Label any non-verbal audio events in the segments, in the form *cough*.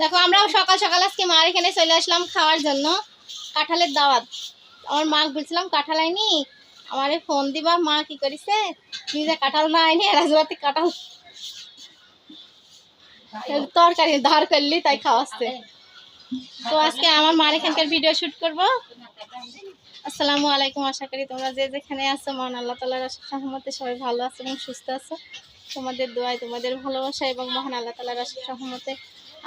দেখো, আমরাও সকাল সকাল আজকে মার এখানে চলে আসলাম খাওয়ার জন্য। কাঁঠালের দাওয়াত। আমার মা বলছিলাম, কাঁঠাল আইনি? আমারে ফোন দিবা, মা কি করিছে? নিজে কাঁঠাল না আইনি রাজবাতি কাঁঠাল তরকারি ধার করলি, তাই খাওয়াচ্ছে। তো আজকে আমার মার এখানকার ভিডিও শুট করব। আসসালামু আলাইকুম, আশা করি তোমরা যে যেখানে আছো, মহান আল্লাহ তালার সহমতে সবাই ভালো আছো এবং সুস্থ আছো। তোমাদের দোয়ায়, তোমাদের ভালোবাসা এবং মহান আল্লাহ তালার সহমতে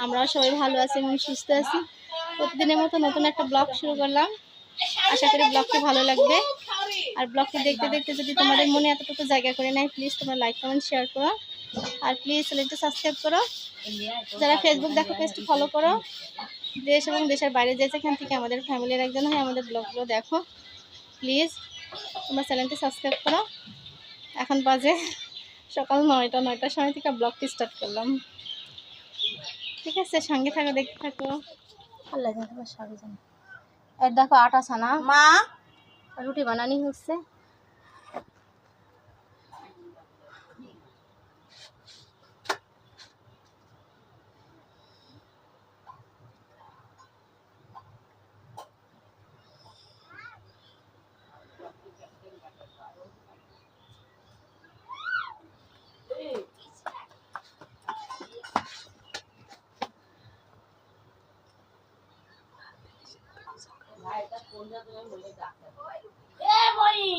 আমরাও সবাই ভালো আছি এবং সুস্থ আছি। প্রতিদিনের মতো নতুন একটা ব্লগ শুরু করলাম। আশা করি ব্লগটি ভালো লাগবে। আর ব্লগটি দেখতে দেখতে যদি তোমাদের মনে এতটুকু জায়গা করে নেয় প্লিজ তোমরা লাইক কমেন্ট শেয়ার করো। আর প্লিজ চ্যানেলটি সাবস্ক্রাইব করো। যারা ফেসবুক দেখো পেজটি ফলো করো। দেশ এবং দেশের বাইরে যে যেখান থেকে আমাদের ফ্যামিলির একজন হয়, আমাদের ব্লগগুলো দেখো। প্লিজ তোমরা চ্যানেলটি সাবস্ক্রাইব করো। এখন বাজে সকাল নয়টা নয়টার সময় থেকে ব্লগটি স্টার্ট করলাম। ঠিক আছে সঙ্গে থাকো দেখতে থাকো। ভালো লাগে না তোমার সঙ্গে জানো এর দেখো আটা ছানা। মা! রুটি বানানি হচ্ছে।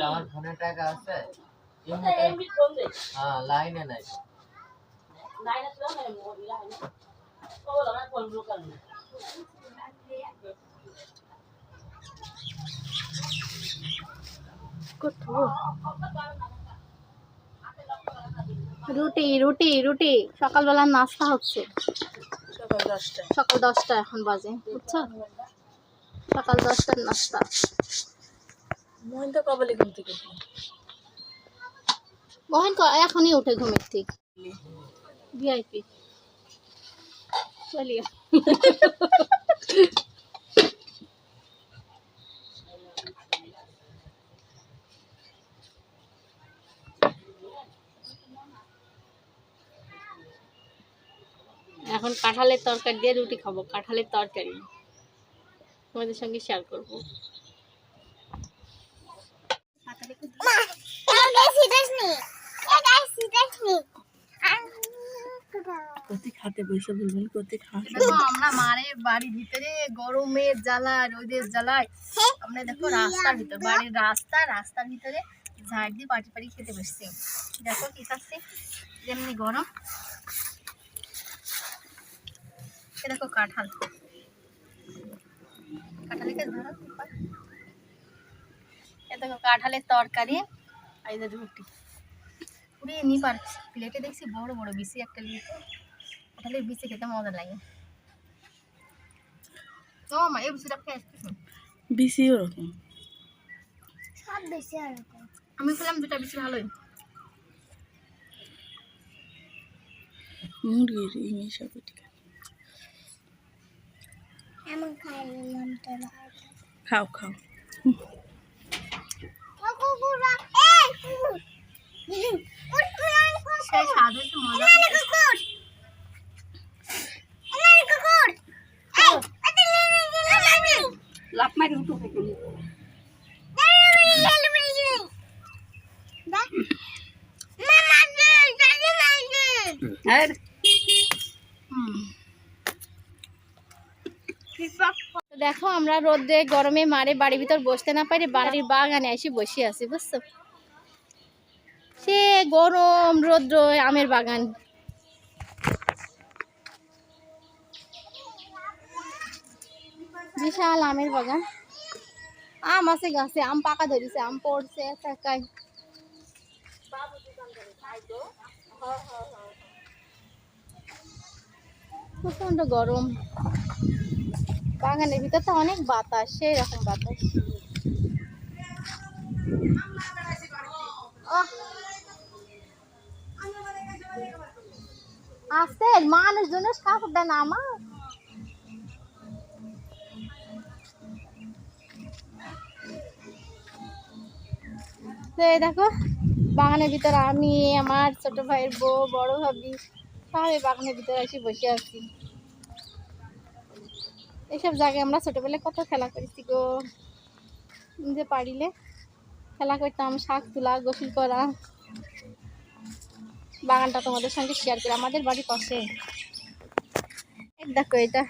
আমার ফোনে টাকা আছে? হ্যাঁ লাইনে নাই। নাই ছিল না? মোবাইল নাই ও বলো ফোন ব্লক করলি রুটি রুটি রুটি। সকালবেলা নাস্তা হচ্ছে। সকাল দশটা সকাল দশটা এখন বাজে বুঝছ? সকাল দশটার নাস্তা। মোহন তো কবলে ঘুম থেকে মোহন এখনই উঠে ঘুমের থেকে ভিআইপি চলিয়ে এখন কাঁঠালের তরকারি দিয়ে রুটি খাব কাঁঠালের তরকারি। তোমাদের সঙ্গে শেয়ার করব। কতি বসে বলবেন কতি খা দেখো আমরা মারে বাড়ির ভিতরে গরমের জ্বালা রোদের জ্বালায়। আমরা দেখো রাস্তার ভিতর বাড়ির রাস্তা রাস্তার ভিতরে ঝাড় দিয়ে পাটি পাটি খেতে বসছি। দেখো কি খাচ্ছি? যেমনি গরম। কাঁঠাল। কাঁঠালিকে ধরো এ দেখো কাঁঠালের তরকারি আর রুটি। পুড়িয়ে নি পারছি প্লেটে দেখছি বড় বড় বিসি একটা লিয়ে কাঁঠালের বিচি খেতে মজা লাগে। মা এই খেয়ে ওরকম। সব বেশি আমি খেলাম দুটা বেশি ভালোই। মুরগির ইংলিশ হবে ঠিক আছে এমন খাই খাও খাও। লাভ মারি উঠো থেকে হ্যাঁ তো দেখো, আমরা রোদে, গরমে মারে বাড়ির ভিতর বসতে না পারি, বাড়ির বাগানে এসে বসে আছি, বুঝছ? সে গরম, রোদ্র, আমের বাগান। বিশাল আমের বাগান। আম আছে গাছে, আম পাকা ধরেছে, আম পড়ছে প্রচণ্ড গরম। বাগানের ভিতর তো অনেক বাতাস সেই রকম বাতাস! আস্তে মানুষজনের কাপড় দেন আমার। তো দেখো, বাগানের ভিতরে আমি, আমার ছোট ভাইয়ের বউ, বড় ভাবি, সবাই বাগানের ভিতরে এসে বসে আছি। এইসব জায়গায় আমরা ছোটবেলায় কত খেলা করেছি গো। যে পারিলে খেলা করতাম, শাক তোলা, গোসল করা। বাগানটা তোমাদের সঙ্গে শেয়ার করি, আমাদের বাড়ির পাশে। দেখো এটা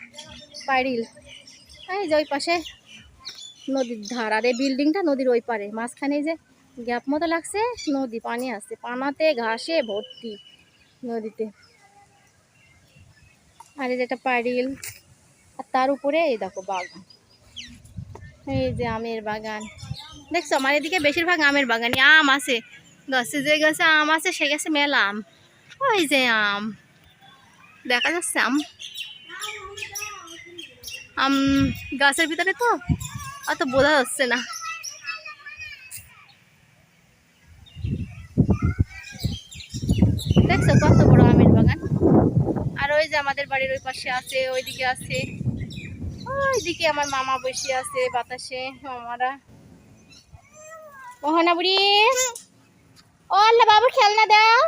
পাইরিল এই যে ওই পাশে নদীর ধার, আর এই বিল্ডিংটা নদীর ওই পারে। মাঝখানে যে গ্যাপ মতো লাগছে, নদী পানি আসছে, পানাতে ঘাসে ভর্তি নদীতে। আর যেটা পাইরিল আর তার উপরে এই দেখো বাগান। এই যে আমের বাগান। দেখছ? আমার এদিকে বেশিরভাগ আমের বাগানই আম আছে। গাছে যে গাছে আম আছে, সে গাছে মেলা আম। ওই যে আম। দেখা যাচ্ছে আম। আম গাছের ভিতরে তো অত বোঝা যাচ্ছে না। দেখছ কত বড় আমের বাগান? আর ওই যে আমাদের বাড়ির ওই পাশে আছে, ওইদিকে আছে। ওইদিকে আমার মামা বসে আছে বাতাসে মামারা। মোহনা বুড়ি। ও আল্লাহ বাবু খেলনা দাও।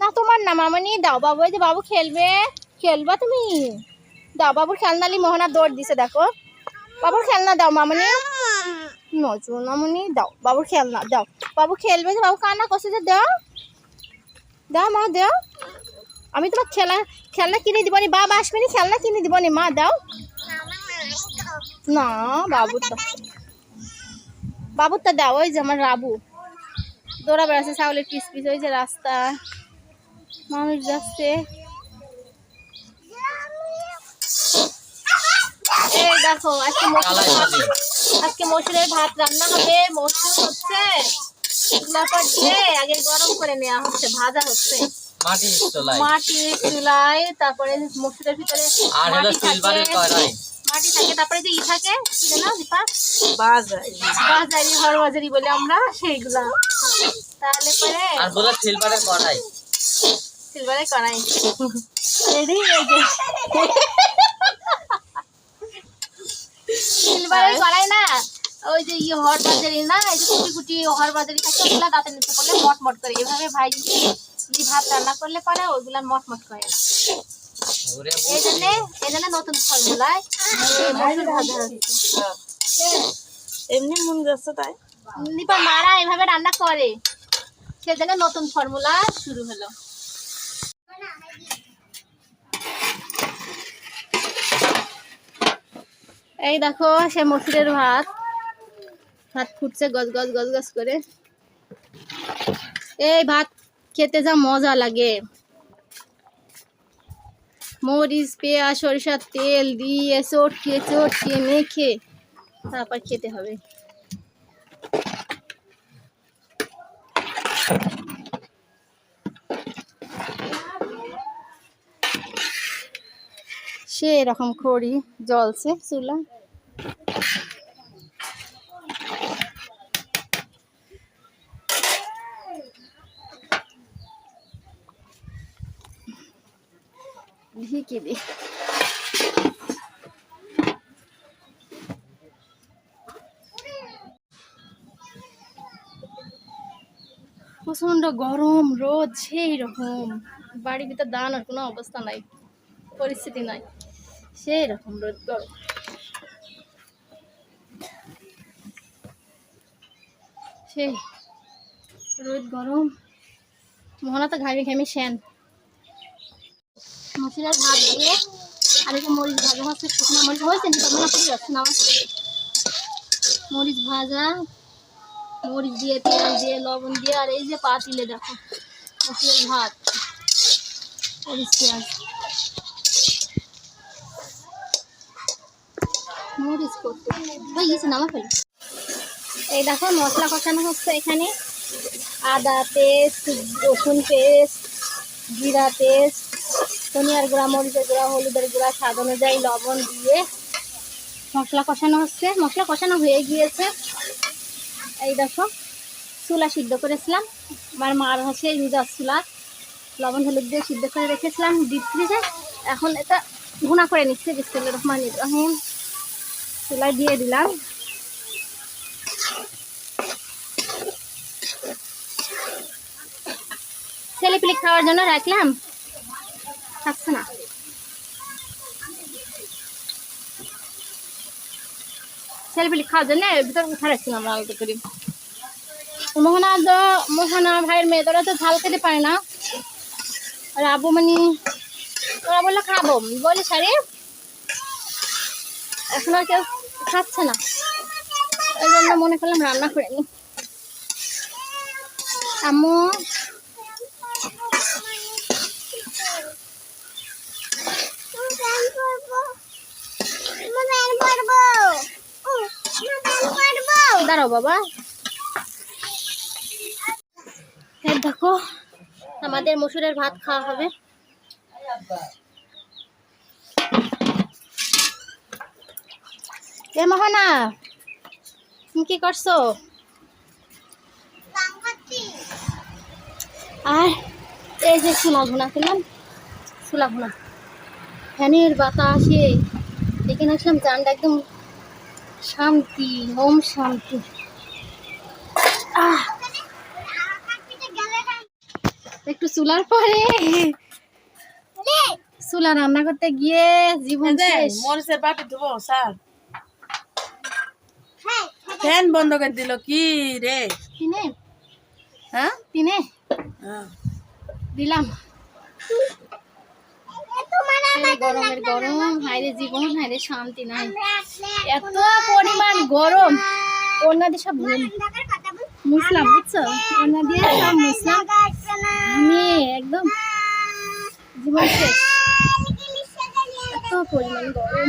না তোমার না মামনি দাও বাবু এই যে বাবু খেলবে। খেলবা তুমি? দাও বাবুর খেলনালি মোহনা দৌড় দিছে দেখো। বাবুর খেলনা দাও মামনি। নজর মামনি দাও বাবুর খেলনা দাও। বাবু খেলবে যে বাবু কান্না করছে যে দাও। দাও মা দাও। আমি তোমার খেলা খেলনা কিনে দিবনি বাবা আসবে নি খেলনা কিনে দিবনি মা দাও। না দাও ওই যে আমার রাবু। দৌড়া বেড়াচ্ছে ছাগলের পিস পিস ওই যে রাস্তা। মানুষ যাচ্ছে। এই দেখো আজকে আজকে মসুরের ভাত রান্না হবে মসুর হচ্ছে দিয়ে আগে গরম করে নেওয়া হচ্ছে ভাজা হচ্ছে। মাটির চুলায় তারপরে মসুরের ভিতরে আর হলো সিলভারের কড়াই মাটি থাকে তারপরে যে ই থাকে কি দীপা বাজারি। হর বাজারি বলে আমরা সেইগুলা। তাহলে পরে আর বলো সিলভারের কড়াই। সিলভারে কড়াই। রেডি এই যে। সিলভারের কড়াই না ওই যে ইয়ে হর বাজারি না এই যে কুটি কুটি হর বাজারি থাকে ওগুলা দাঁতে নিতে করলে মট মট করে। এভাবে ভাই ভাত রান্না করলে পরে ওইগুলা মট মট করে না। এই জন্য এই জন্য নতুন ফর্মুলায় মসুর ভাজা এমনি মন যাচ্ছে তাই। নিপা মারা এভাবে রান্না করে। সেজন্য নতুন ফর্মুলা শুরু হলো। এই দেখো সে মসুরের ভাত। ভাত ফুটছে গজ গজ গজ গজ করে। এই ভাত খেতে যা মজা লাগে। মরিচ, পেঁয়াজ, সরিষার তেল দিয়ে চটকে চটকে মেখে তারপর খেতে হবে। সে এরকম খড়ি জলছে চুলা। ঢেকে দি প্রচণ্ড গরম, রোদ, সেই রকম। বাড়ির ভিতর দাঁড়ানোর কোনো অবস্থা নাই, পরিস্থিতি নাই। সেই রকম রোদ, গরম। সেই রোদ, গরম। মোহনা তো ঘামি ঘামি শ্যান। মশলার ভাত দিয়ে, আর যে মরিচ ভাজা হচ্ছে, শুকনো মরিচ হয়েছে না মরিচ ভাজা, মরিচ দিয়ে তেল দিয়ে, লবণ দিয়ে, আর এই যে পাতিলে দেখো মশলার ভাত। মরিচ পেঁয়াজ মরিচ করতে। হয়ে গেছে, নামা ফেলে। এই দেখো, মশলা কষানো হচ্ছে এখানে। আদা পেস্ট, রসুন পেস্ট, জিরা পেস্ট ধনিয়ার গুঁড়া, মরিচের গুঁড়া, হলুদের গুঁড়া স্বাদ অনুযায়ী লবণ দিয়ে মশলা কষানো হচ্ছে। মশলা কষানো হয়ে গিয়েছে। এই দেখো, চুলা সিদ্ধ করেছিলাম। আমার মার হচ্ছে রুজা চুলা। লবণ, হলুদ দিয়ে সিদ্ধ করে রেখেছিলাম ডিপ ফ্রিজে এখন এটা ভুনা করে নিচ্ছে বিস্কুলের রহমান ইব্রাহিম চুলায় দিয়ে দিলাম। ছেলে খাওয়ার জন্য রাখলাম। খাচ্ছে না। মানে এখন খাচ্ছে না। মনে করলাম রান্না করে নি। আম্মু দাঁড়াও বাবা। দেখো, আমাদের মসুরের ভাত খাওয়া হবে। এ মোহনা, তুমি কি করছ? আর এই যে সোনা ভুনা খেলাম সোলা ভুনা। ফ্যানের বাতাসে এখানে আসলাম জানটা একদম শান্তি ওম শান্তি। একটু চুলার পরে। চুলা রান্না করতে গিয়ে জীবন শেষ। মরিচের বাটি ধুবো স্যার। ফ্যান বন্ধ করে দিল কি রে? তিনে। হ্যাঁ? তিনে। দিলাম। গরমের গরম, হায়রে জীবন, হায়রে শান্তি নাই। এত পরিমাণ গরম। ওনা সব বুঝছ? মুছলাম আমি এত পরিমাণ গরম।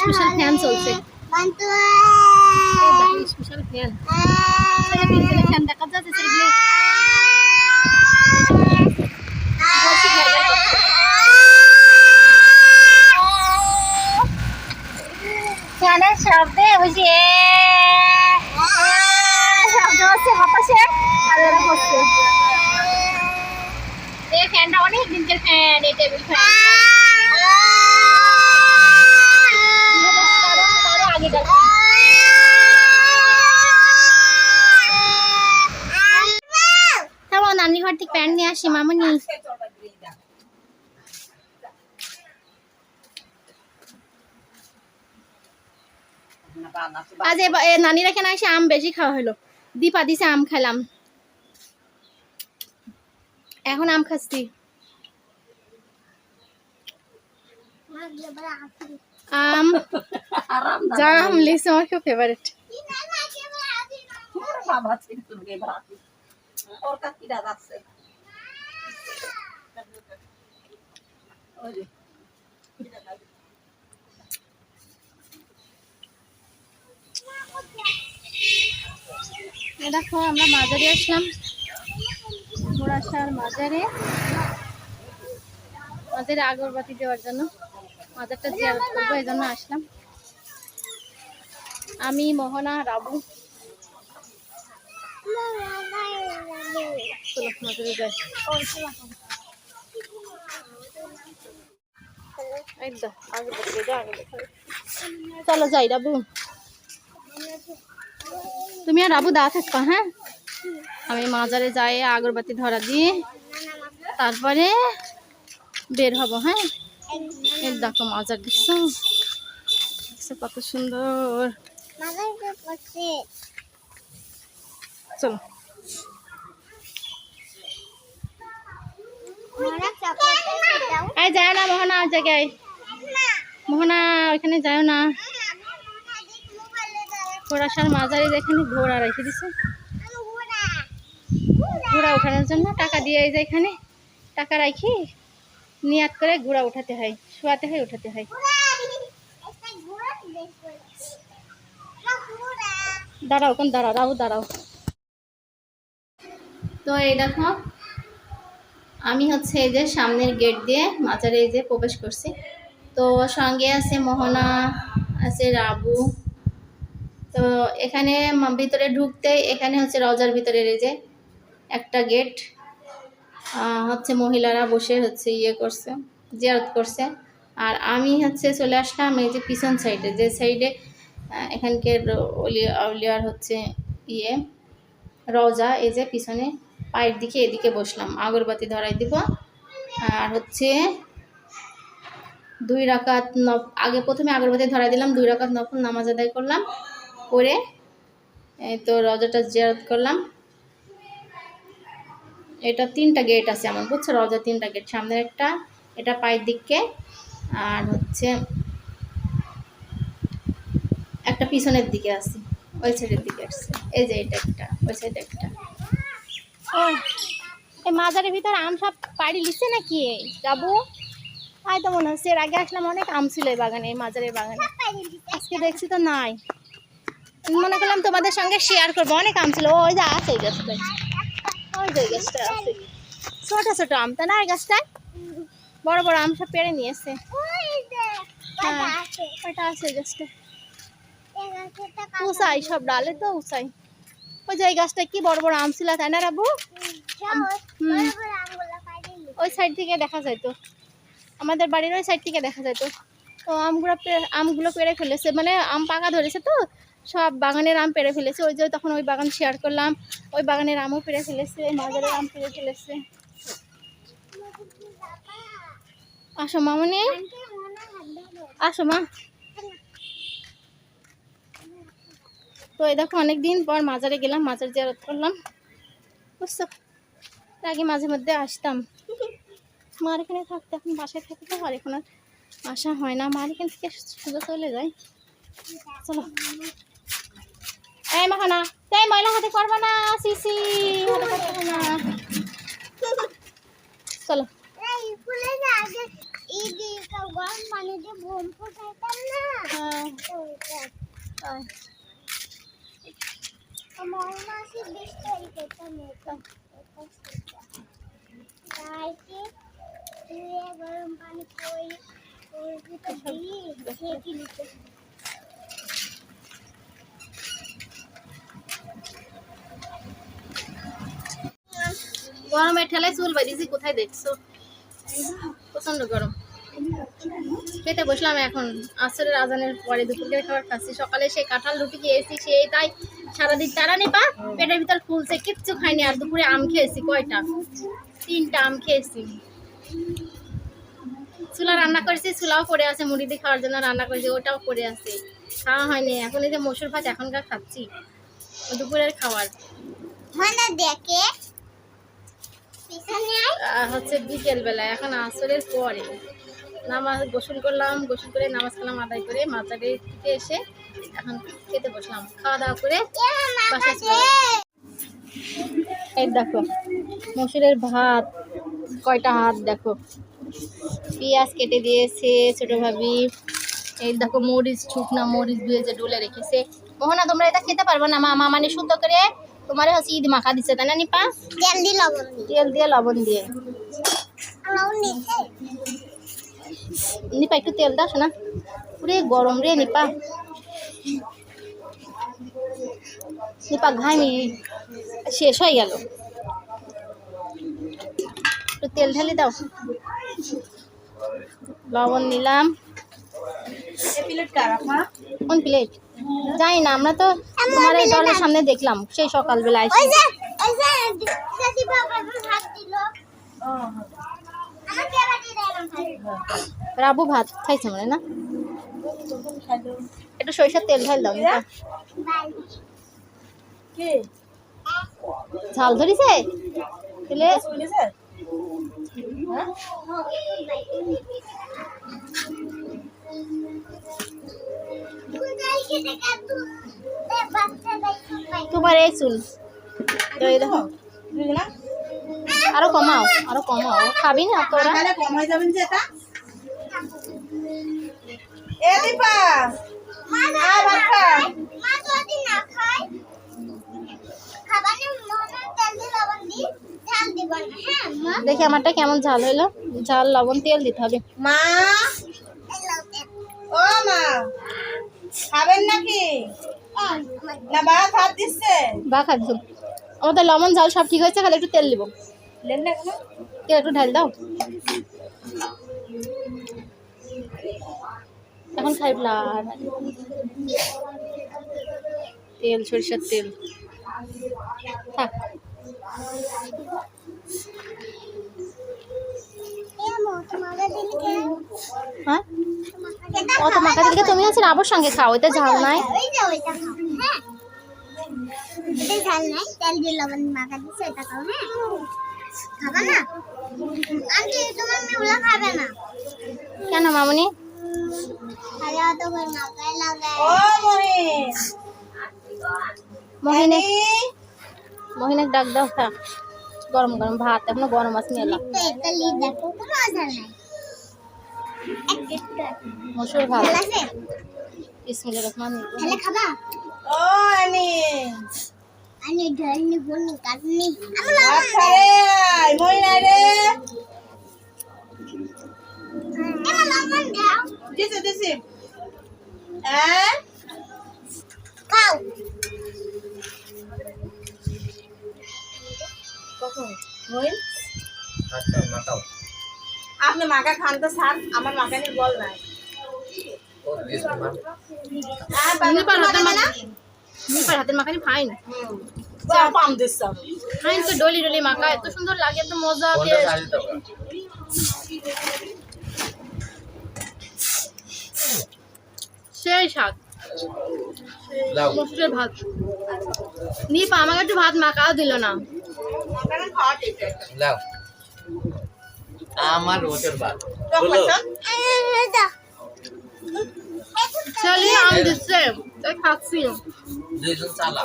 স্পেশাল ফ্যান চলছে। দেখা যাচ্ছে ফ্যানের শব্দে বুঝি? শব্দ হচ্ছে বাতাসে আর ওরা হচ্ছে এই ফ্যানটা অনেক দিনকার ফ্যান, এই টেবিল ঘর থেকে প্যান্ট নিয়ে আসি, মামনি। আজ নানির এখানে এসে আম বেশি খাওয়া হলো। দীপা দিছে আম খেলাম। এখন আম খাচ্ছি। আম জাম লিচু আমার খুব ফেভারিট *laughs* ওই দেখো, আমরা মাজারে আসলাম। ঘোড়াশার মাজারে মাজারে আগরবাতি দেওয়ার জন্য। মাজারটা জিয়ারত করব, এই জন্য আসলাম। আমি, মোহনা, রাবু। চলো যাই, রাবু। তুমি আর রাবু দা থাকবা হ্যাঁ? আমি মাজারে যাই, আগরবাতি ধরা দিয়ে তারপরে বের হব হ্যাঁ? এই দেখো মাজার দেখছ দেখছ কত সুন্দর। চলো। এই যায় না, মোহনা ওই জায়গায়। মোহনা, ওইখানে যায় না। ঘোড়াশার মাজারে এখানে ঘোড়া রেখে দিছে। ঘোড়া ওঠানোর জন্য টাকা দিয়ে এই যে এখানে টাকা রাখি, নিয়াত করে ঘোড়া উঠাতে হয়, শোয়াতে হয়, উঠাতে হয়। দাঁড়াও, কোন দাঁড়াও রাও দাঁড়াও। তো এই দেখো, আমি হচ্ছে এই যে সামনের গেট দিয়ে মাজারে এই যে প্রবেশ করছি। তো সঙ্গে আছে মোহনা, আছে রাবু তো এখানে ভিতরে ঢুকতেই এখানে হচ্ছে রজার ভিতরের এই যে একটা গেট হচ্ছে মহিলারা বসে হচ্ছে ইয়ে করছে, জিয়ারত করছে। আর আমি হচ্ছে চলে আসলাম এই যে পিছন সাইডে যে সাইডে এখানকার অলিয়া আউলিয়ার হচ্ছে ইয়ে রওজা, এই যে পিছনে পায়ের দিকে এদিকে বসলাম, আগরবাতি ধরাই দিব। আর হচ্ছে দুই রাকাত আগে প্রথমে আগরবাতি ধরাই দিলাম, দুই রাকাত নফল নামাজ আদায় করলাম। করে এই তো রজাটা জিয়ারত করলাম। এটা তিনটা গেট আছে আমার, বুঝছ? রজা তিনটা গেট সামনের একটা, এটা পায়ের দিককে, আর হচ্ছে একটা পিছনের দিকে আছে, ওই সাইডের দিকে আসছে। এই যে এটা একটা, ওই সাইডে একটা। এই মাজারের ভিতর আম সব পাড়ি লিখছে নাকি? যাব? তাই তো মনে হচ্ছে, এর আগে আসলাম, অনেক আম ছিল এই বাগানে, এই মাজারের বাগানে। আজকে দেখছি তো নাই। মনে করলাম তোমাদের সঙ্গে শেয়ার করব। অনেক আম ছিল। ওই যে আছে এই গাছটায়। ওই যে গাছটা আছে। ছোট ছোট আম তা না এই গাছটায়? বড় বড় আম সব পেড়ে নিয়েছে। হ্যাঁ আছে এই গাছটা উঁচাই সব ডালে তো উঁচাই ওই যে এই গাছটা কি বড় বড় আম ছিল তাই না রাবু? ওই সাইড থেকে দেখা যায় তো আমাদের বাড়ির ওই সাইড থেকে দেখা যায় তো আমগুলো আমগুলো পেড়ে ফেলেছে। মানে আম পাকা ধরেছে তো সব বাগানের আম পেরে ফেলেছে। ওই যে তখন ওই বাগান শেয়ার করলাম, ওই বাগানের আমও পেরে ফেলেছে মাজারের আম পেড়ে ফেলেছে। আসো মামনি। আসো মা। তো এই দেখো অনেকদিন পর মাজারে গেলাম, মাজার জিয়ারত করলাম। বুঝছ? আগে মাঝে মধ্যে আসতাম। মার এখানে থাকতে, এখন বাসায় থাকতে আর এখন আর আসা হয় না। মার এখান থেকে সোজা চলে যায়। চলো। এই মাখানা তাই ময়লা হাতে করবা না সিসি চলো। গরম পানি গরমের ঠেলায় চুল বাঁধিয়েছি, কোথায় দেখছ? প্রচণ্ড গরম। খেতে বসলাম এখন। আসরের আজানের পরে দুপুরের খাবার খাচ্ছি। সকালে সেই কাঁঠাল রুটি খেয়েছি, সেই তাই সারাদিন তারা নেপা পেটের ভিতর ফুলছে, কিচ্ছু খাইনি। আর দুপুরে আম খেয়েছি, কয়টা? তিনটা আম খেয়েছি। চুলা রান্না করেছি, চুলাও পড়ে আছে, মুড়ি দিয়ে খাওয়ার জন্য রান্না করেছি, ওটাও পড়ে আছে। খাওয়া হয়নি। এখন এই যে মসুর ভাত এখনকার খাচ্ছি। দুপুরের খাবার। দেখে? হচ্ছে বিকেল বেলা এখন আসরের পরে। নামাজ গোসল করলাম, গোসল করে নামাজ কালাম আদায় করে মাজারে থেকে এসে এখন খেতে বসলাম। খাওয়া দাওয়া করে এই দেখো, মসুরের ভাত, কয়টা হাত দেখো। পেঁয়াজ কেটে দিয়েছে ছোট ভাবি। এই দেখো, মরিচ, শুকনা মরিচ ধুয়ে যে ডুলে রেখেছে। মোহনা, তোমরা এটা খেতে পারবে না, মা মা মানে শুদ্ধ করে তোমার হচ্ছে ঈদ মাখা দিচ্ছে তাই না নিপা? তেল দিয়ে লবণ তেল দিয়ে লবণ দিয়ে। নিপা একটু তেল দাও না পুরে গরম রে নিপা। নিপা ঘাইনি শেষ হয়ে গেল। একটু তেল ঢালি দাও। লবণ নিলাম। কোন প্লেট? জানি না আমরা তো তোমার এই দরজার সামনে দেখলাম সেই সকালবেলা এসে। রাবু ভাত খাইছে মানে না? একটু সরিষার তেল ঢাল দাও। ঝাল ধরিছে? এই চুল। তো এই দেখো। আরও কমাও আরও কমাও। খাবি না তোরা? তাহলে যাবেন যে এটা। এ দীপা। মা আয় ভাত খা। মা যদি না খায় খাবারে তেল দিয়ে লবণ দিই ঝাল দিব না। হ্যাঁ মা? দেখি আমারটা কেমন ঝাল হইল। ঝাল লবণ তেল দিতে হবে। মা? ও মা। খাবেন নাকি? না ভাত ভাত দিচ্ছে খাচ্ছি আমাদের লবণ ঝাল সব ঠিক হয়েছে খালি একটু তেল দিব। না তেল একটু ঢাল দাও। এখন খাই আর তেল সরিষার তেল। থাক। হ্যাঁ? এটা অত মাখা দিলে তুমি আছে আবুর সঙ্গে খাও ঝাল নাই। খাও হ্যাঁ। এটা ঝাল নাই তেল দিয়ে লবণ মাখা দিচ্ছে এটা খাও হ্যাঁ। খাবা না? আন্টি তোমার মেয়ে খাবে না। কেন মামনি? ও মহিন ডাক দাও গরম গরম ভাত এখনও গরম আছে নিয়ে মসুর ভাত। খেলা আছে বিসমিল্লাহির রহমানির রহিম। খেলে খাবা? ও আনি আমি ঢলনি বলনি কাটনি আমি ভাত খারে আয় মহিন রে দাও। দিছি দিছি। হ্যাঁ? খাও। মহিন? আচ্ছা মাতাও। আপনি মাখা খান তো স্যার। আমার মাখানির বল নাই মান হ্যাঁ নিপার হাতের মাখা নিপার হাতের মাখানি ফাইন ফাইন তো ডলি ডলি মাখা এত সুন্দর লাগে এত মজা সেই স্বাদ লাও মসুরের ভাত। নিপা আমাকে একটু ভাত মাখাও দিল না মাখানি খাওয়া ঠিক আছে লাও আমার লাগছে? দাও চলি আম দিচ্ছে তাই খাচ্ছি। দুইজন চালা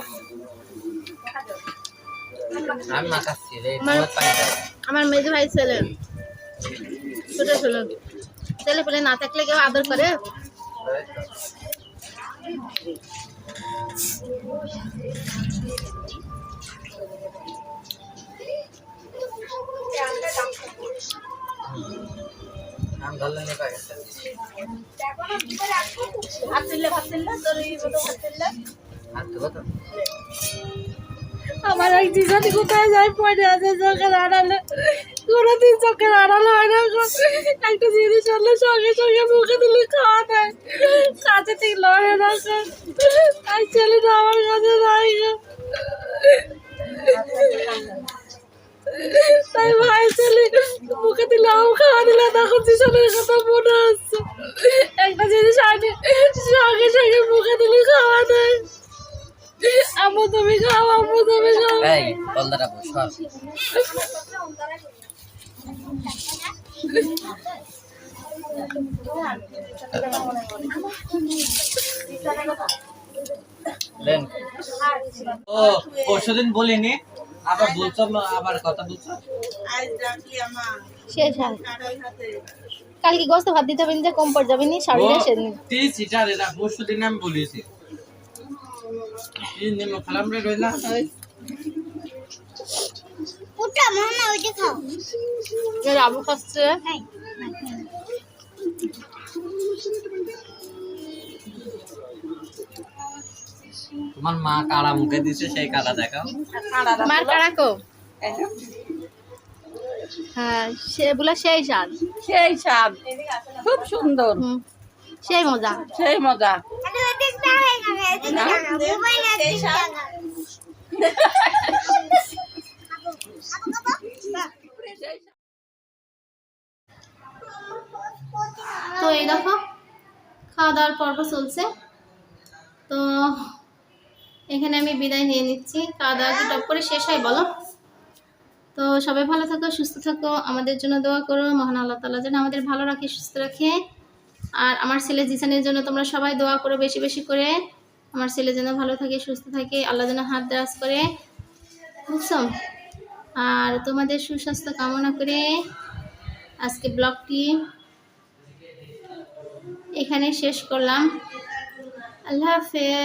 আমি মাখাচ্ছি রে আমার- তোমার আমার মেজো ভাই ছেলে। ছোট ছেলে। ছেলে পেলে না থাকলে কেউ আদর করে? আমার এক জিজানি কোথায় যায় পড়ে আছে চোখের আড়ালে। কোনোদিন চোখের আড়ালে হয় না একটা জিনিস হলে সঙ্গে সঙ্গে মুখে দিলে খাওয়া দেয়। কাছে ঠিক লড়ে না। তাই ছেলেটা আমার কাছে নাই। তাই ভাই ছেলে মুখে দিলে আম খাওয়া দিলে তখন জিসানের কথা মনে হচ্ছে একটা জিনিস আগে সঙ্গে সঙ্গে মুখে দিলে খাওয়া দেয়। আম্মু তুমি খাও আম্মু তুমি খাও। ও পরশুদিন বলিনি? আবার বলছো আবার কথা বলছো? শেষ হয়। কালকে গোস্ত ভাত দিতে হবে যে কম পড়ে যাবে নি শাড়িটা সেদিন তিরিশ সিটার এরা পরশুদিন আমি বলেছি তিন দিন খালাম রে রইলা ওটা মনে ওইটা খাও। এর আবু খাচ্ছে। এই, তোমার মা কাড়া মুখে দিছে সেই কাড়া দেখাও। মার কারাকো হ্যাঁ সে বলে সেই স্বাদ। সেই স্বাদ। খুব সুন্দর। হুম, সেই মজা। সেই মজা। হয়ে। তো এই দেখো খাওয়া দাওয়ার পর্ব চলছে। তো এখানে আমি বিদায় নিয়ে নিচ্ছি। খাওয়া দাওয়া কি টপ করে শেষ হয়, বলো। তো সবাই ভালো থাকো, সুস্থ থাকো, আমাদের জন্য দোয়া করো, মহান আল্লাহ তালা যেন আমাদের ভালো রাখে, সুস্থ রাখে। আর আমার ছেলে জিসানের জন্য তোমরা সবাই দোয়া করো বেশি বেশি করে। আমার ছেলে যেন ভালো থাকে, সুস্থ থাকে, আল্লাহ যেন হাত দারাজ করে। বুঝছ? আর তোমাদের সুস্বাস্থ্য কামনা করে আজকে ব্লগটি এখানে শেষ করলাম। আল্লাহ হাফেজ।